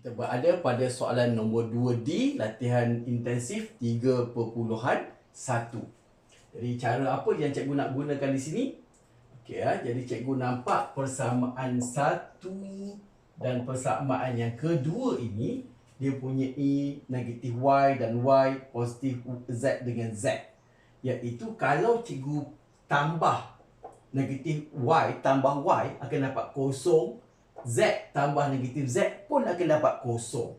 Kita berada pada soalan nombor 2D, latihan intensif 3.1. Jadi cara apa yang cikgu nak gunakan di sini? Okey ya, jadi cikgu nampak persamaan satu dan persamaan yang kedua ini dia punya E negatif Y dan Y positif Z dengan Z. Iaitu kalau cikgu tambah negatif Y tambah Y akan dapat kosong Z tambah negatif Z pun akan dapat kosong.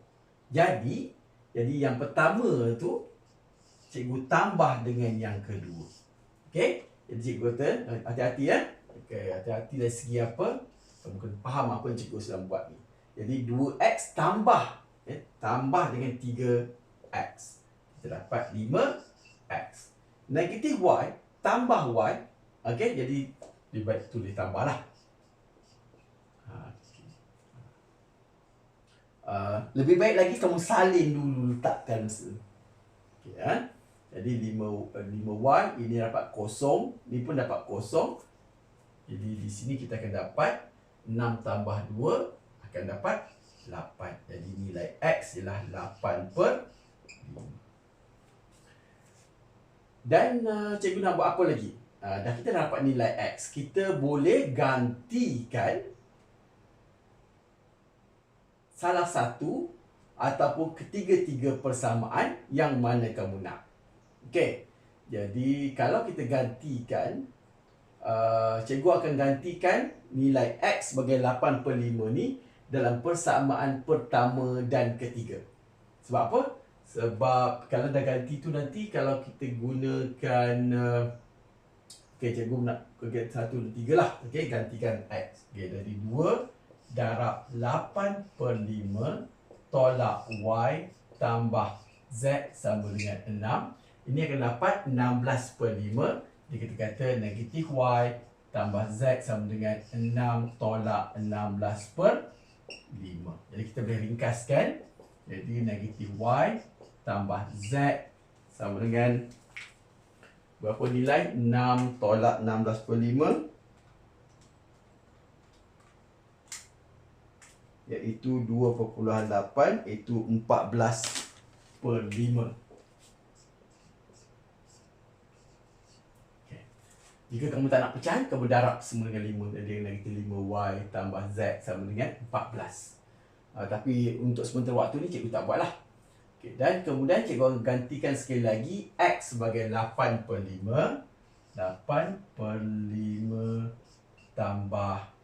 Jadi, jadi yang pertama tu cikgu tambah dengan yang kedua. Okey? Jadi cikgu kata hati-hati ya. Okey, hati-hati dari segi apa? Mungkin faham apa yang cikgu sedang buat ni. Jadi 2x tambah eh, tambah dengan 3x. Kita dapat 5x. Negatif y tambah y. Okey, jadi lebih baik tulis tambahlah. Uh, lebih baik lagi kamu salin dulu letakkan okay, ya. Jadi 5 5y ini dapat kosong, ni pun dapat kosong. Jadi di sini kita akan dapat 6 tambah 2 akan dapat 8. Jadi nilai x ialah 8 per 5. Dan uh, cikgu nak buat apa lagi? Uh, dah kita dapat nilai x. Kita boleh gantikan salah satu ataupun ketiga-tiga persamaan yang mana kamu nak. Okey. Jadi kalau kita gantikan uh, cikgu akan gantikan nilai x sebagai 8 per 5 ni dalam persamaan pertama dan ketiga. Sebab apa? Sebab kalau dah ganti tu nanti kalau kita gunakan uh, Okey, cikgu nak kerja satu dan tiga lah. Okey, gantikan x. Okey, dari dua darab 8 per 5 tolak y tambah z sama dengan 6 ini akan dapat 16 per 5 jadi kita kata negatif y tambah z sama dengan 6 tolak 16 per 5 jadi kita boleh ringkaskan. Jadi negatif y tambah z sama dengan berapa nilai? 6 tolak 16 per 5 iaitu 2.8 iaitu 14 per 5 Jika kamu tak nak pecah, kamu darab semua dengan 5 Jadi negatif 5y tambah z sama dengan 14 uh, ah, Tapi untuk sementara waktu ni cikgu tak buat lah okay. Dan kemudian cikgu akan gantikan sekali lagi X sebagai 8 per 5 8 per 5 tambah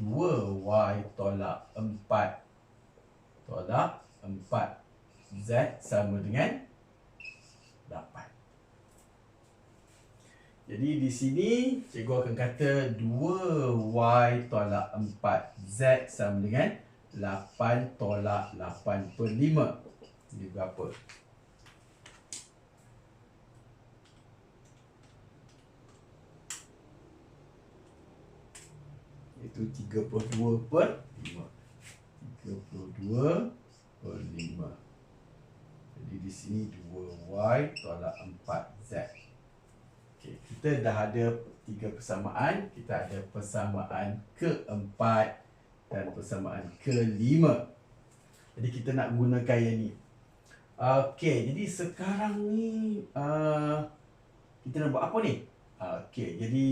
2y tolak 4 tolak 4 z sama dengan 8 jadi di sini cikgu akan kata 2y tolak 4 z sama dengan 8 tolak 8 per 5 ini berapa? Itu 32 per 5 32 per 5 jadi di sini 2y tolak 4z okay, kita dah ada tiga persamaan. Kita ada persamaan keempat dan persamaan kelima. Jadi kita nak gunakan yang ni. Okey, jadi sekarang ni uh, kita nak buat apa ni? Okey, jadi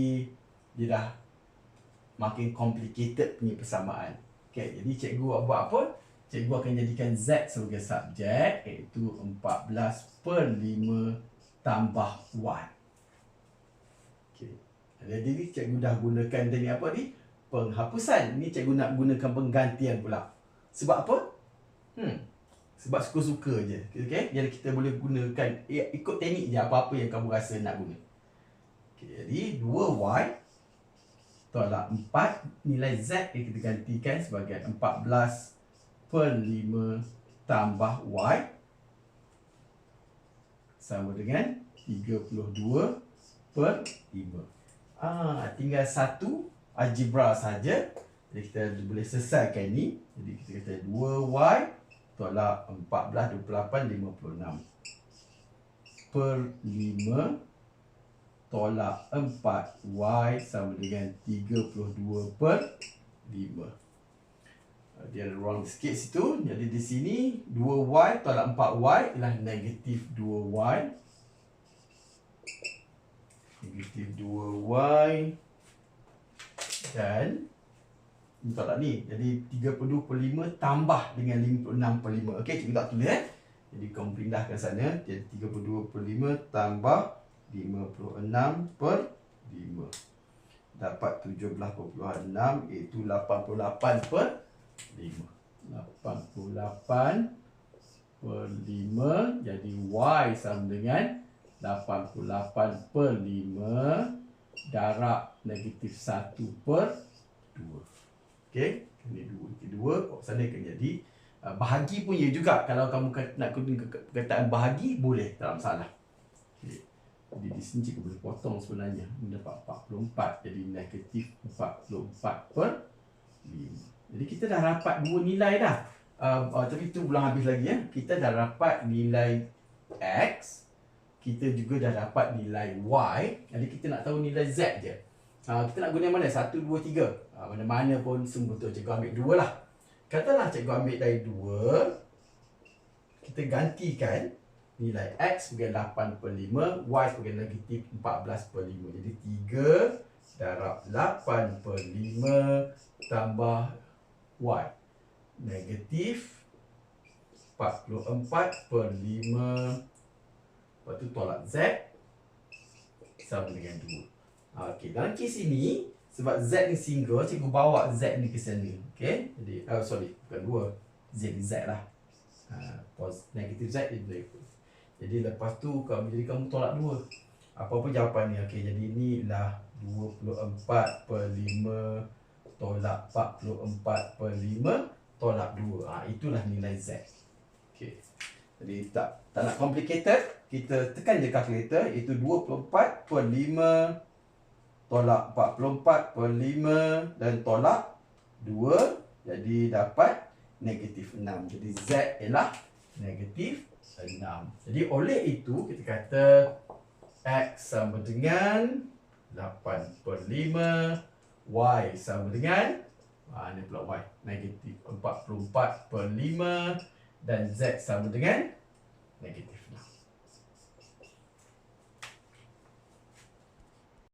dia dah makin complicated punya persamaan. Okay, jadi cikgu buat apa? Cikgu akan jadikan Z sebagai subjek iaitu 14 per 5 tambah Y. Okay. Jadi cikgu dah gunakan tadi apa ni? Penghapusan. Ini cikgu nak gunakan penggantian pula. Sebab apa? Hmm. Sebab suka-suka je. Okay? Jadi kita boleh gunakan eh, ikut teknik je apa-apa yang kamu rasa nak guna. Okay, jadi 2Y tolak 4 nilai Z yang kita gantikan sebagai 14 per 5 tambah Y sama dengan 32 per 5 ah, tinggal satu algebra saja. Jadi kita boleh selesaikan ni. Jadi kita kata 2Y tolak 14, 28, 56 per 5 tolak 4y sama dengan 32 per 5 Dia ada ruang sikit situ. Jadi di sini 2y tolak 4y ialah negatif 2y. Negatif 2y. Dan ni tolak ni. Jadi 32 per 5 tambah dengan 56 per 5. Okey, cikgu tak tulis eh. Jadi kamu pindahkan sana. Jadi 32 per 5 tambah 56 per 5 dapat 17.6 iaitu 88 per 5 88 per 5 jadi Y sama dengan 88 per 5 darab negatif 1 per 2 ok ini 2 ini 2 kat sana akan jadi uh, bahagi pun ya juga. Kalau kamu nak guna perkataan bahagi boleh tak masalah jadi di sini cikgu boleh potong sebenarnya. Ini dapat 44. Jadi negatif 44 per 5. Jadi kita dah dapat dua nilai dah. Uh, uh, tapi itu belum habis lagi ya. Kita dah dapat nilai X. Kita juga dah dapat nilai Y. Jadi kita nak tahu nilai Z je. Uh, kita nak guna mana? 1, 2, 3. Uh, mana-mana pun semua tu cikgu ambil dua lah. Katalah cikgu ambil dari dua. Kita gantikan nilai X sebagai 8 per 5, Y sebagai negatif 14 per 5. Jadi 3 darab 8 per 5 tambah Y. Negatif 44 per 5. Lepas tu tolak Z sama dengan 2. Okey, dalam kes ini, sebab Z ni single, cikgu bawa Z ni ke sana. Okey, jadi, oh sorry, bukan 2. Z ni Z lah. Uh, negatif Z ni boleh jadi lepas tu kamu jadi kamu tolak dua. Apa pun jawapan ni. Okey, jadi inilah 24 per 5 tolak 44 per 5 tolak 2. Ha, itulah nilai Z. Okey. Jadi tak tak nak complicated, kita tekan je kalkulator iaitu 24 per 5 tolak 44 per 5 dan tolak 2 jadi dapat negatif 6. Jadi Z ialah negatif 6. Jadi oleh itu kita kata X sama dengan 8 per 5 Y sama dengan ha, Ini pula Y Negatif 44 per 5 Dan Z sama dengan Negatif